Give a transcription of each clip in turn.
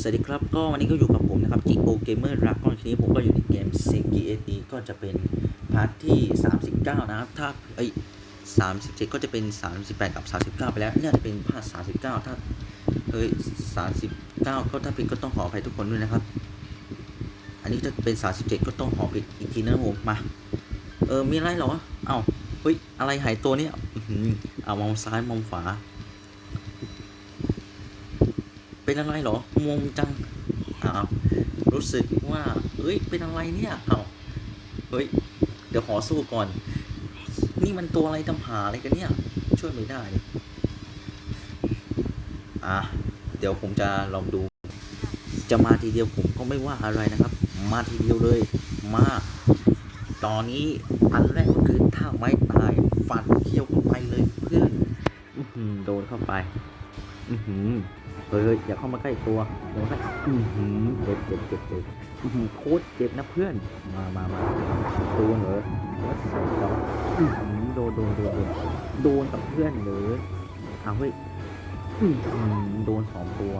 สวัสดีครับ ก็วันนี้ก็อยู่กับผมนะครับ Geo Gamer Dragon ทีนี้ผมก็อยู่ในเกม s e k i e t ก็จะเป็นพาร์ทที่ 39 นะครับ ถ้าเอ้ย37 ก็จะเป็น 38 กับ 39 ไปแล้วเนี่ยจะเป็นพาร์ท39 ถ้าเอ้ย39 ก็ถ้าผิดก็ต้องขออภัยทุกคนด้วยนะครับ อันนี้จะเป็น 37 ก็ต้องขอผิดอีกทีนะผมมาเออมีอะไรหรอ เอ้าเฮ้ยอะไรหายตัวเนี่ยอื้อหือเอามองซ้ายมองขวา เป็นอะไรหรองงจังอ้าวรู้สึกว่า เอ้ย เป็นอะไรเนี่ยอ้าวเฮ้ย เดี๋ยวขอสู้ก่อน นี่มันตัวอะไรทำหาอะไรกันเนี่ย ช่วยไม่ได้อะเดี๋ยวผมจะลองดู จะมาทีเดียวผมก็ไม่ว่าอะไรนะครับ มาทีเดียวเลย มา ตอนนี้อันแรกก็คือท่าไม้ตายฟันเขี้ยวเข้าไปเลยเพื่อนอือหือโดนเข้าไป อือหือเฮ้ยเฮ้ยอย่าเข้ามาใกล้ตัวอย่ามาใกล้อือหือเจ็บเจ็บเจ็บเจ็บอือหือโคตรเจ็บนะเพื่อน มามามาโดนเหรอแล้วใส่ต่ออื้อหือโดนโดนโดนโดนโดนกับเพื่อนเหรอเอาเฮ้ยอือหือโดนสองตัว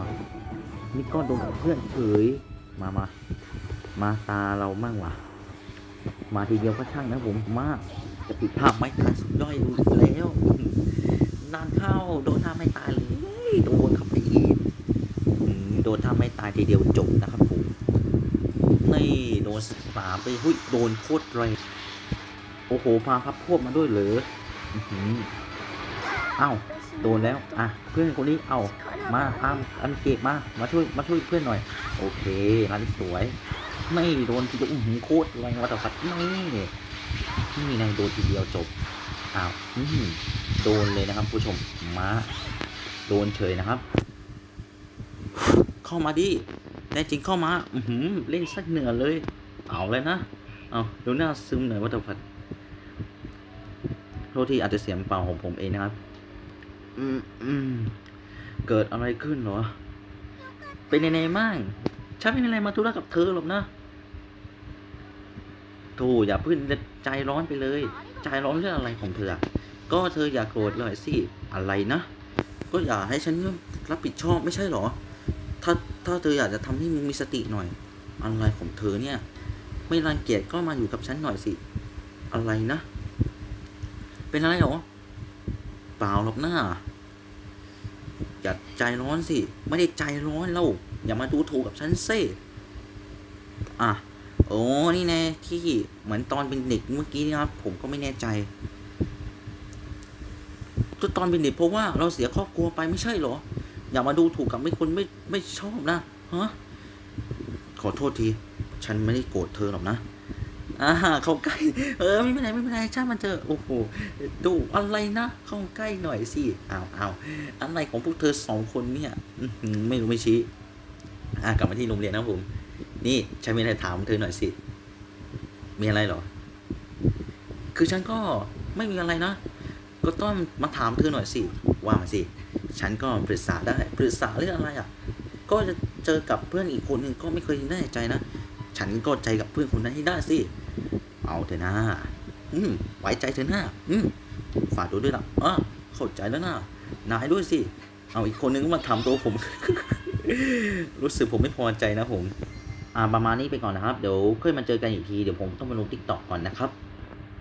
นี่ก็โดนกับเพื่อนเฉยมามามาตาเรามั่งวะมาทีเดียวก็ช่างนะผมมาจะปิดภาพไม่ทันสุดย่อยแล้วนานเข้าโดนท่าไม่ตายเลย โดนเข้าไปอีกอืมโดนท่าไม่ตายทีเดียวจบนะครับผมนี่โดนสิบสามไปหุ้ยโดนโคตรแรงโอ้โหพาพับพวกมาด้วยเหรออืออเอ้าโดนแล้ว อะ เพื่อนคนนี้ เอ้ามาอามอันเก็บมา มาช่วย มาช่วยเพื่อนหน่อย โอเคร้านสวย ไม่โดนทีเดียวอื้อหือโคตรแรงวัตถุพัดนี่นี่ไงโดนทีเดียวจบ อ้าวโดนเลยนะครับผู้ชม มา โดนเฉยนะครับ เข้ามาดิแน่จริงเข้ามาอือหือเล่นสักเหนือเลย เอาเลยนะ เอาดูหน้าซึมหน่อยวัตถุพัดโทษที่อาจจะเสียงเปล่าของผมเองนะครับ อืมอืมเกิดอะไรขึ้นหรอ เป็นยังไงมั่งฉันไม่มีอะไรมาธุระกับเธอหรอกนะโธ่อย่าเพึ่งใจร้อนไปเลย ใจร้อนเรื่องอะไรของเธอ ก็เธออย่าโกรธเลยสิ อะไรนะ ก็อย่าให้ฉันรับผิดชอบไม่ใช่หรอ ถ้าถ้าเธออยากจะทำให้มึงมีสติหน่อย อะไรของเธอเนี่ย ไม่รังเกียจก็มาอยู่กับฉันหน่อยสิ อะไรนะ เป็นอะไรหรอ เปล่าหรอกหน้า อย่าใจร้อนสิ ไม่ได้ใจร้อนแล้วอย่ามาดูถูกกับฉันเซ่อะ โอ้ นี่แน่ที่เหมือนตอนเป็นเด็กเมื่อกี้นะครับ ผมก็ไม่แน่ใจ ก็ตอนเป็นเด็กเพราะว่าเราเสียครอบครัวไปไม่ใช่เหรอ อย่ามาดูถูกกับไม่คนไม่ไม่ชอบนะฮะขอโทษที ฉันไม่ได้โกรธเธอหรอกนะอ่าเขาใกล้เออไม่เป็นไรไม่เป็นไรช่างมันเถอโอ้โหดูอะไรนะเข้าใกล้หน่อยสิอ้าวอ้าวอะไรของพวกเธอสองคนเนี่ยไม่รู้ไม่ชี้อะกลับมาที่โรงเรียนนะผม นี่ฉันมีอะไรถามเธอหน่อยสิ มีอะไรเหรอ คือฉันก็ไม่มีอะไรนะ ก็ต้องมาถามเธอหน่อยสิ ว่ามาสิ ฉันก็ปรึกษาได้ ปรึกษาเรื่องอะไรอะ ก็จะเจอกับเพื่อนอีกคนหนึ่งก็ไม่เคยแน่ใจนะ ฉันก็ใจกับเพื่อนคนนั้นให้ได้สิ เอาเถอะนะ อืม ไว้ใจเธอหน้า อืม ฝากดูด้วยล่ะอะเข้าใจแล้วนะนายด้วยสิ เอาอีกคนนึงก็มาทำตัวผม รู้สึกผมไม่พอใจนะผม อ่าประมาณนี้ไปก่อนนะครับ เดี๋ยวค่อยมาเจอกันอีกที เดี๋ยวผมต้องมาลงทิกตอกก่อนนะครับ